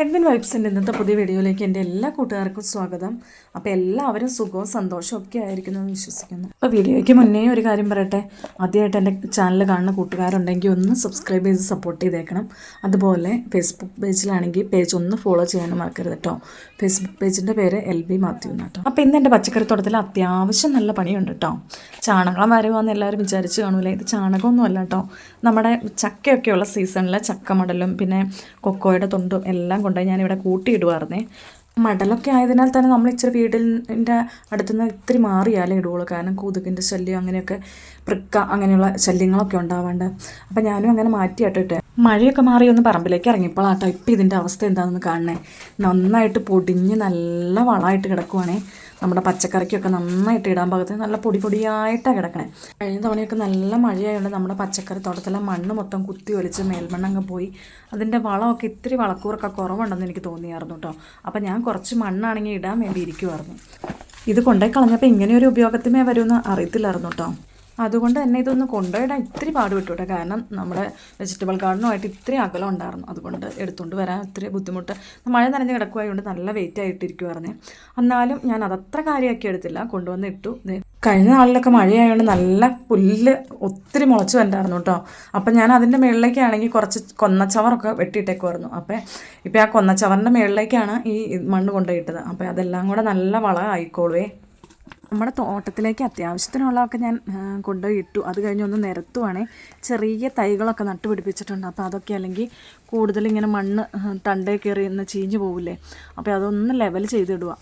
Edwin വൈബ്സിന്റെ ഇന്നത്തെ പുതിയ വീഡിയോയിലേക്ക് എന്റെ എല്ലാ കൂട്ടുകാർക്കും സ്വാഗതം. അപ്പോൾ എല്ലാവരും സുഖവും സന്തോഷവും ഒക്കെ ആയിരിക്കുന്നു എന്ന് വിശ്വസിക്കുന്നു. അപ്പോൾ വീഡിയോയ്ക്ക് മുന്നേ ഒരു കാര്യം പറയട്ടെ. ആദ്യമായിട്ട് എന്റെ ചാനൽ കാണുന്ന കൂട്ടുകാരുണ്ടെങ്കിൽ ഒന്ന് സബ്സ്ക്രൈബ് ചെയ്ത് സപ്പോർട്ട് ചെയ്തേക്കണം. അതുപോലെ ഫേസ്ബുക്ക് പേജിലാണെങ്കിൽ പേജ് ഒന്ന് ഫോളോ ചെയ്യാനും മറക്കരുത് കേട്ടോ. ഫേസ്ബുക്ക് പേജിന്റെ പേര് എൽ ബി മാത്യു എന്നാട്ടോ അപ്പോൾ ഇന്ന് എന്റെ പച്ചക്കറിത്തോട്ടത്തിൽ അത്യാവശ്യം നല്ല പണിയുണ്ട് കേട്ടോ. ചാണകം വരുവാന്ന് എല്ലാവരും വിചാരിച്ച് കാണൂലേ? ഇത് ചാണകമൊന്നുമല്ല കേട്ടോ. നമ്മുടെ ചക്കയൊക്കെയുള്ള സീസണിലെ ചക്കമടലും പിന്നെ കൊക്കോയുടെ തൊണ്ടും എല്ലാം കൊണ്ടുപോയി ഞാനിവിടെ കൂട്ടിയിടുമായിരുന്നേ മടലൊക്കെ ആയതിനാൽ തന്നെ നമ്മൾ ഇച്ചിരി വീടിന്റെ അടുത്തുനിന്ന് ഇത്തിരി മാറിയാലേ ഇടുകയുള്ളൂ കാരണം കൊതുകിന്റെ ശല്യം അങ്ങനെയൊക്കെ വൃക്ക അങ്ങനെയുള്ള ശല്യങ്ങളൊക്കെ ഉണ്ടാവാണ്ട്. അപ്പം ഞാനും അങ്ങനെ മാറ്റി ഇട്ടിട്ട് മഴയൊക്കെ മാറി ഒന്ന് പറമ്പിലേക്ക് ഇറങ്ങിയപ്പോഴാട്ടോ ഇപ്പം ഇതിന്റെ അവസ്ഥ എന്താണെന്ന് കാണണേ. നന്നായിട്ട് പൊടിഞ്ഞ് നല്ല വളമായിട്ട് കിടക്കുവാണേ. നമ്മുടെ പച്ചക്കറിക്കൊക്കെ നന്നായിട്ട് ഇടാൻ പാകത്തിന് നല്ല പൊടി പൊടിയായിട്ടാണ് കിടക്കണേ. കഴിഞ്ഞ തവണയൊക്കെ നല്ല മഴയായതുകൊണ്ട് നമ്മുടെ പച്ചക്കറി തോട്ടത്തിലെ മണ്ണ് മൊത്തം കുത്തി ഒലിച്ച് മേൽമണ്ണങ്ങ് പോയി. അതിന്റെ വളമൊക്കെ ഇത്തിരി വളക്കൂറൊക്കെ കുറവുണ്ടെന്ന് എനിക്ക് തോന്നിയായിരുന്നു കേട്ടോ അപ്പം ഞാൻ കുറച്ച് മണ്ണാണെങ്കിൽ ഇടാൻ വേണ്ടി ഇരിക്കുമായിരുന്നു ഇത് കൊണ്ടുപോയി കളഞ്ഞപ്പോൾ ഇങ്ങനെ ഒരു ഉപയോഗത്തിമേ വരുമെന്ന് അറിയത്തില്ലായിരുന്നു കേട്ടോ അതുകൊണ്ട് തന്നെ ഇതൊന്ന് കൊണ്ടുപോയിടാൻ ഇത്തിരി പാടുപെട്ടു കേട്ടോ കാരണം നമ്മുടെ വെജിറ്റബിൾ ഗാർഡനുമായിട്ട് ഇത്തിരി അകലം ഉണ്ടായിരുന്നു. അതുകൊണ്ട് എടുത്തുകൊണ്ട് വരാൻ ഇത്ര ബുദ്ധിമുട്ട്. മഴ നനഞ്ഞ് കിടക്കുമായതുകൊണ്ട് നല്ല വെയിറ്റ് ആയിട്ടിരിക്കുമായിരുന്നേ എന്നാലും ഞാൻ അതത്ര കാര്യമാക്കി എടുത്തില്ല. കൊണ്ടുവന്ന് ഇട്ടു. കഴിഞ്ഞ നാളിലൊക്കെ മഴയായതുകൊണ്ട് നല്ല പുല്ല് ഒത്തിരി മുളച്ച് വരണ്ടായിരുന്നു കേട്ടോ. അപ്പം ഞാൻ അതിന്റെ മുകളിലേക്കാണെങ്കിൽ കുറച്ച് കൊന്നച്ചവറൊക്കെ വെട്ടിയിട്ടേക്കുമായിരുന്നു അപ്പം ഇപ്പം ആ കൊന്നച്ചവറിന്റെ മുകളിലേക്കാണ് ഈ മണ്ണ് കൊണ്ടുപോയിട്ടത് അപ്പം അതെല്ലാം കൂടെ നല്ല വളം ആയിക്കോളുവേ നമ്മുടെ തോട്ടത്തിലേക്ക് അത്യാവശ്യത്തിനുള്ളതൊക്കെ ഞാൻ കൊണ്ടുപോയി ഇട്ടു അത് കഴിഞ്ഞ് ഒന്ന് നിരത്തുവാണേ. ചെറിയ തൈകളൊക്കെ നട്ടുപിടിപ്പിച്ചിട്ടുണ്ട്. അപ്പോൾ അതൊക്കെ അല്ലെങ്കിൽ കൂടുതൽ ഇങ്ങനെ മണ്ണ് തണ്ടേ കയറി ഒന്ന് ചീഞ്ഞു പോവില്ലേ? അപ്പോൾ അതൊന്ന് ലെവൽ ചെയ്തിടുക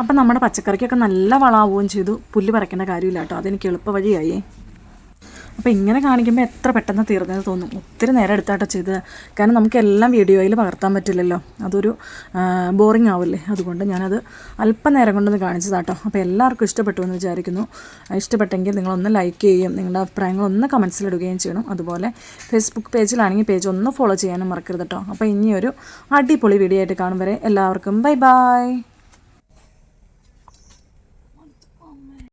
അപ്പം നമ്മുടെ പച്ചക്കറിക്കൊക്കെ നല്ല വളമാവുകയും ചെയ്തു. പുല്ല് പറിക്കേണ്ട കാര്യമില്ല കേട്ടോ. അതെനിക്ക് എളുപ്പ വഴിയായേ അപ്പോൾ ഇങ്ങനെ കാണിക്കുമ്പോൾ എത്ര പെട്ടെന്ന് തീർന്നെന്ന് തോന്നും. ഒത്തിരി നേരം എടുത്താട്ടോ ചെയ്തത്. കാരണം നമുക്കെല്ലാം വീഡിയോയിൽ പകർത്താൻ പറ്റില്ലല്ലോ. അതൊരു ബോറിംഗ് ആവില്ലേ? അതുകൊണ്ട് ഞാനത് അല്പം നേരം കൊണ്ടൊന്ന് കാണിച്ചതാട്ടോ. അപ്പോൾ എല്ലാവർക്കും ഇഷ്ടപ്പെട്ടു എന്ന് വിചാരിക്കുന്നു. ഇഷ്ടപ്പെട്ടെങ്കിൽ നിങ്ങളൊന്ന് ലൈക്ക് ചെയ്യുകയും നിങ്ങളുടെ അഭിപ്രായങ്ങളൊന്ന് കമൻസിലിടുകയും ചെയ്യണം. അതുപോലെ ഫേസ്ബുക്ക് പേജിലാണെങ്കിൽ പേജ് ഒന്ന് ഫോളോ ചെയ്യാനും മറക്കരുത് കേട്ടോ അപ്പോൾ ഇനിയൊരു അടിപൊളി വീഡിയോ ആയിട്ട് കാണും വരെ എല്ലാവർക്കും. Bye bye